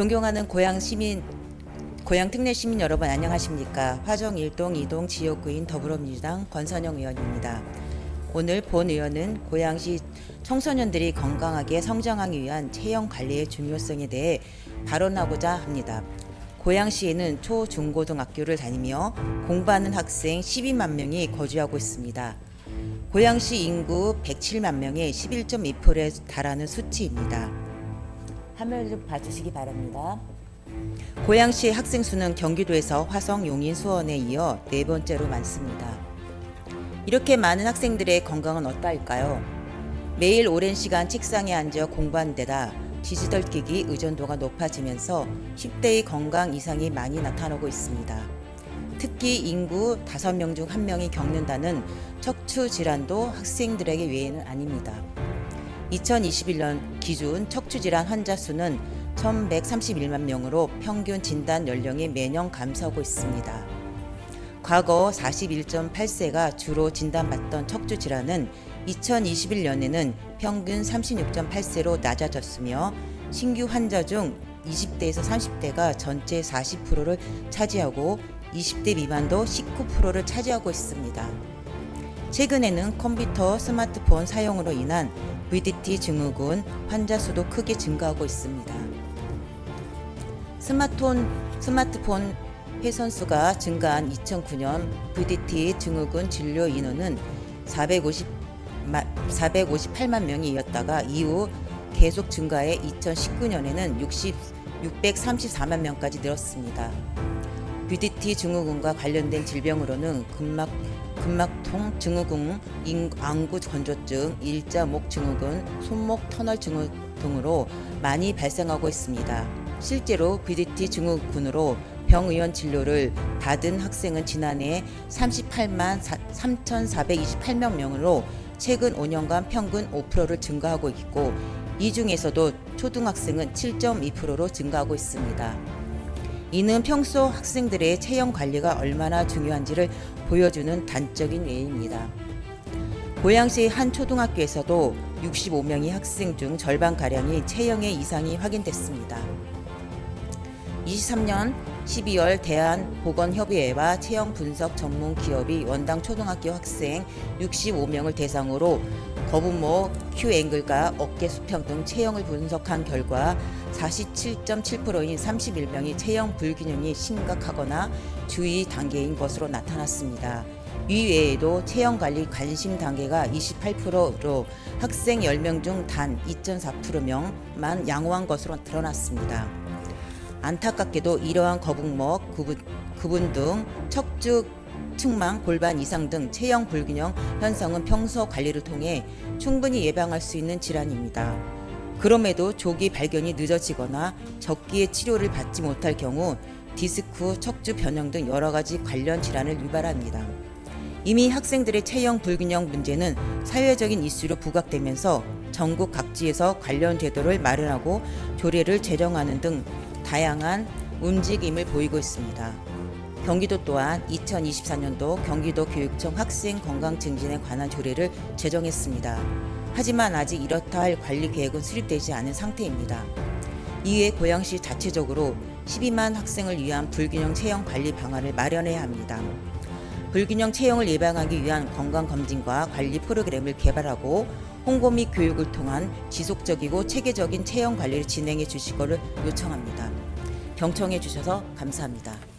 존경하는 고향 시민 고향 특례 시민 여러분 안녕하십니까? 화정 1동 2동 지역구인 더불어민주당 권선영 의원입니다. 오늘 본 의원은 고양시 청소년들이 건강하게 성장하기 위한 체형 관리의 중요성에 대해 발언하고자 합니다. 고양시에는 초, 중, 고등학교를 다니며 공부하는 학생 12만 명이 거주하고 있습니다. 고양시 인구 107만 명의 11.2%에 달하는 수치입니다. 화면을 좀 봐주시기 바랍니다. 고양시의 학생 수는 경기도에서 화성, 용인, 수원에 이어 네 번째로 많습니다. 이렇게 많은 학생들의 건강은 어떠할까요? 매일 오랜 시간 책상에 앉아 공부하는 데다 디지털 기기 의존도가 높아지면서 10대의 건강 이상이 많이 나타나고 있습니다. 특히 인구 5명 중 1명이 겪는다는 척추 질환도 학생들에게 외에는 아닙니다. 2021년 기준 척추 질환 환자 수는 1,131만 명으로 평균 진단 연령이 매년 감소하고 있습니다. 과거 41.8세가 주로 진단받던 척추 질환은 2021년에는 평균 36.8세로 낮아졌으며 신규 환자 중 20대에서 30대가 전체 40%를 차지하고 20대 미만도 19%를 차지하고 있습니다. 최근에는 컴퓨터, 스마트폰 사용으로 인한 VDT 증후군 환자 수도 크게 증가하고 있습니다. 스마트폰, 스마트폰 회선수가 증가한 2009년 VDT 증후군 진료 인원은 450, 458만 명이었다가 이후 계속 증가해 2019년에는 60, 634만 명까지 늘었습니다. VDT 증후군과 관련된 질병으로는 근막, 근막통 증후군, 인- 안구 건조증, 일자목 증후군, 손목 터널 증후 등으로 많이 발생하고 있습니다. 실제로 VDT 증후군으로 병의원 진료를 받은 학생은 지난해 38만 3,428명 명으로 최근 5년간 평균 5%를 증가하고 있고 이 중에서도 초등학생은 7.2%로 증가하고 있습니다. 이는 평소 학생들의 체형 관리가 얼마나 중요한지를 보여주는 단적인 예입니다. 고양시 한 초등학교에서도 65명의 학생 중 절반가량이 체형의 이상이 확인됐습니다. 23년 12월 대한보건협의회와 체형 분석 전문 기업이 원당 초등학교 학생 65명을 대상으로 거북목, Q앵글과 어깨 수평 등 체형을 분석한 결과 47.7%인 31명이 체형 불균형이 심각하거나 주의 단계인 것으로 나타났습니다. 이외에도 체형 관리 관심 단계가 28%로 학생 10명 중 단 2.4%명만 양호한 것으로 드러났습니다. 안타깝게도 이러한 거북목, 구분, 구분 등 척추, 측망, 골반 이상 등 체형 불균형 현상은 평소 관리를 통해 충분히 예방할 수 있는 질환입니다. 그럼에도 조기 발견이 늦어지거나 적기에 치료를 받지 못할 경우 디스크, 척추 변형 등 여러 가지 관련 질환을 유발합니다. 이미 학생들의 체형 불균형 문제는 사회적인 이슈로 부각되면서 전국 각지에서 관련 제도를 마련하고 조례를 제정하는 등 다양한 움직임을 보이고 있습니다. 경기도 또한 2024년도 경기도 교육청 학생 건강 증진에 관한 조례를 제정했습니다. 하지만 아직 이렇다 할 관리 계획은 수립되지 않은 상태입니다. 이에 고양시 자체적으로 12만 학생을 위한 불균형 체형 관리 방안을 마련해야 합니다. 불균형 체형을 예방하기 위한 건강 검진과 관리 프로그램을 개발하고 홍보 및 교육을 통한 지속적이고 체계적인 체형 관리를 진행해 주시거를 요청합니다. 경청해 주셔서 감사합니다.